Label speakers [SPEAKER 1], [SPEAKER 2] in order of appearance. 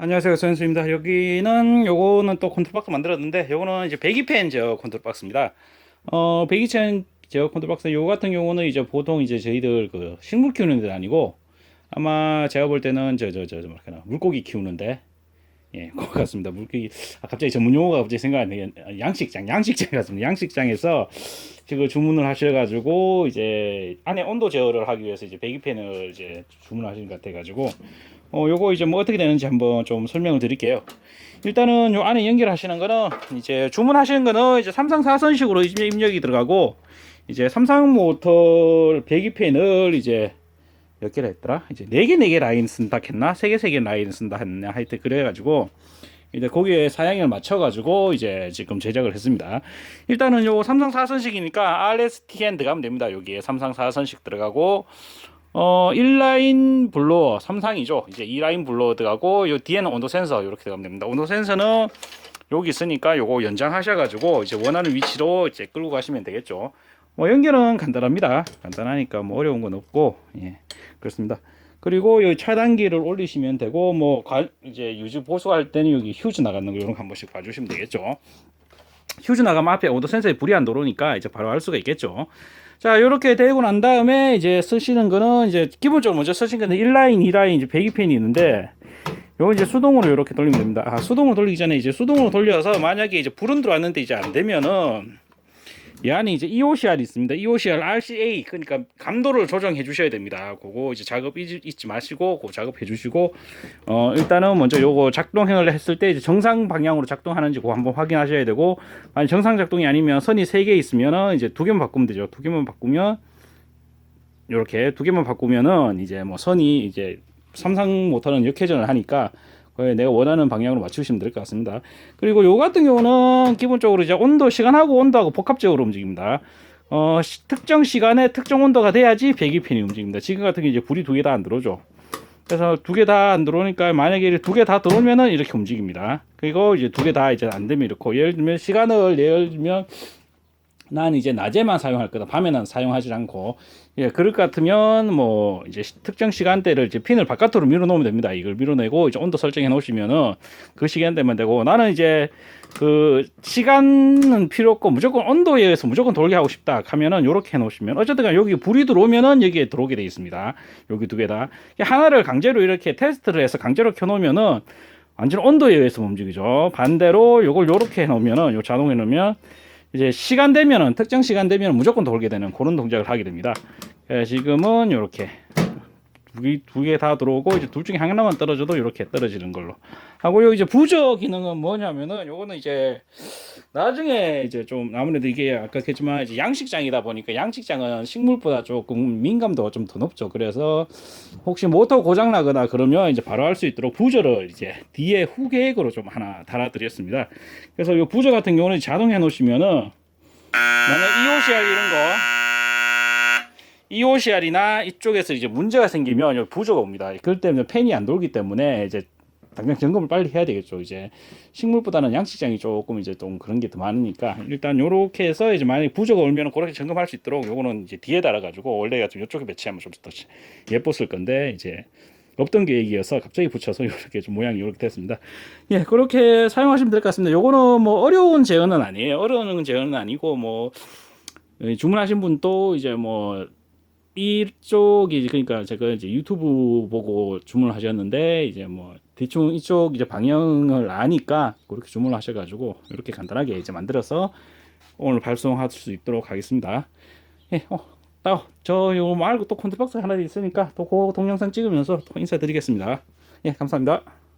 [SPEAKER 1] 안녕하세요 선수입니다. 여기는 요거는 또 컨트롤박스 만들었는데 요거는 이제 배기팬 저 컨트롤박스입니다. 어 배기팬 저 컨트롤박스 요 같은 경우는 이제 보통 이제 저희들 그 식물 키우는 데 아니고 아마 제가 볼 때는 저 저저 뭐랄까나 물고기 키우는데 예, 그거 같습니다. 물고기 아, 갑자기 전문 용어가 갑자기 생각 안 나게 양식장, 양식장 같습니다. 양식장에서 지금 주문을 하셔가지고 이제 안에 온도 제어를 하기 위해서 이제 배기팬을 이제 주문하시는 것 같아가지고 어 요거 이제 뭐 어떻게 되는지 한번 좀 설명을 드릴게요. 일단은 요 안에 연결하시는 거는 이제 주문하시는 거는 이제 삼상 사선식으로 입력이 들어가고 이제 삼상 모터 배기팬을 이제 몇 개라 했더라? 이제 네 개 네 개 라인 쓴다 했나? 세 개 세 개 라인 쓴다 했나? 하여튼 그래가지고 이제 거기에 사양을 맞춰가지고 이제 지금 제작을 했습니다. 일단은 요 삼성 4선식이니까 RSTN 들어가면 됩니다. 여기에 삼성 4선식 들어가고 어 1라인 블로어 삼상이죠. 이제 2라인 블로어 들어가고 요 뒤에는 온도 센서 이렇게 들어가면 됩니다. 온도 센서는 여기 있으니까 요거 연장하셔가지고 이제 원하는 위치로 이제 끌고 가시면 되겠죠. 뭐 연결은 간단합니다. 간단하니까 뭐 어려운 건 없고 예 그렇습니다. 그리고 이 차단기를 올리시면 되고 뭐 관- 이제 유지 보수할 때는 여기 휴즈 나가는 거 이런 거 한 번씩 봐주시면 되겠죠. 휴즈 나가면 앞에 온도 센서에 불이 안 들어오니까 이제 바로 할 수가 있겠죠. 자, 이렇게 되고 난 다음에 이제 쓰시는 거는 이제 기본적으로 먼저 쓰신 거는 1라인, 2라인 이제 배기팬이 있는데 요거 이제 수동으로 이렇게 돌리면 됩니다. 아, 수동으로 돌리기 전에 이제 수동으로 돌려서 만약에 이제 불은 들어왔는데 이제 안 되면은 이 안에 이제 EOCR이 있습니다. EOCR RCA 그러니까 감도를 조정해 주셔야 됩니다. 그거 이제 작업 잊- 잊지 마시고 그 작업해 주시고 어 일단은 먼저 요거 작동을 했을 때 이제 정상 방향으로 작동하는지 그거 한번 확인하셔야 되고 만약 정상 작동이 아니면 선이 세 개 있으면은 이제 두 개만 바꾸면 되죠. 두 개만 바꾸면 요렇게 두 개만 바꾸면은 이제 뭐 선이 이제 삼상 모터는 역회전을 하니까 내가 원하는 방향으로 맞추시면 될 것 같습니다. 그리고 요 같은 경우는 기본적으로 이제 온도 시간하고 온도하고 복합적으로 움직입니다. 어, 시- 특정 시간에 특정 온도가 돼야지 배기팬이 움직입니다. 지금 같은 경우 이제 불이 두 개 다 안 들어오죠. 그래서 두 개 다 안 들어오니까 만약에 두 개 다 들어오면은 이렇게 움직입니다. 그리고 이제 두 개 다 이제 안 되면 이렇고 예를 들면 시간을 예를 들면 난 이제 낮에만 사용할 거다. 밤에는 사용하지 않고 예, 그럴 것 같으면 뭐 이제 시- 특정 시간대를 이제 핀을 바깥으로 밀어 놓으면 됩니다. 이걸 밀어 내고 이제 온도 설정해 놓으시면은 그 시간대만 되고 나는 이제 그 시간은 필요 없고 무조건 온도에 의해서 무조건 돌게 하고 싶다 하면은 요렇게 해 놓으시면 어쨌든 여기 불이 들어오면은 여기에 들어오게 돼 있습니다. 여기 두 개 다. 하나를 강제로 이렇게 테스트를 해서 강제로 켜 놓으면은 완전 온도에 의해서 움직이죠. 반대로 요걸 요렇게 해 놓으면은 요 자동에 놓으면 이제 시간 되면은 특정 시간 되면 무조건 돌게 되는 그런 동작을 하게 됩니다. 예, 지금은 이렇게 두 개 다 들어오고 이제 둘 중에 하나만 떨어져도 이렇게 떨어지는 걸로 하고 요 이제 부저 기능은 뭐냐면은 요거는 이제 나중에 이제 좀 아무래도 이게 아까 했지만 이제 양식장이다 보니까 양식장은 식물보다 조금 민감도가 좀 더 높죠. 그래서 혹시 모터 고장 나거나 그러면 이제 바로 할 수 있도록 부저를 이제 뒤에 후계획으로 좀 하나 달아드렸습니다. 그래서 이 부저 같은 경우는 자동 해 놓으시면은 만약 EOCR 이런 거 EOCR이나 이쪽에서 이제 문제가 생기면 부저가 옵니다. 그럴 때는 팬이 안 돌기 때문에 이제 당장 점검을 빨리 해야 되겠죠. 이제 식물보다는 양식장이 조금 이제 좀 그런 게 더 많으니까 일단 요렇게 해서 이제 만약에 부저가 오면 그렇게 점검할 수 있도록 요거는 이제 뒤에 달아 가지고 원래 같은 이쪽에 배치하면 좀 더 예뻤을 건데 이제 없던 계획이어서 갑자기 붙여서 이렇게 좀 모양이 이렇게 됐습니다. 예, 그렇게 사용하시면 될 것 같습니다. 요거는 뭐 어려운 제어는 아니에요. 어려운 제어는 아니고 뭐 예, 주문하신 분도 이제 뭐 이쪽이 그러니까 제가 이제 유튜브 보고 주문을 하셨는데 이제 뭐 대충 이쪽 이제 방향을 아니까 그렇게 주문을 하셔가지고 이렇게 간단하게 이제 만들어서 오늘 발송할 수 있도록 하겠습니다. 예, 어, 저 이거 말고 또 콘텐츠 하나 있으니까 또 그 동영상 찍으면서 또 인사드리겠습니다. 예, 감사합니다.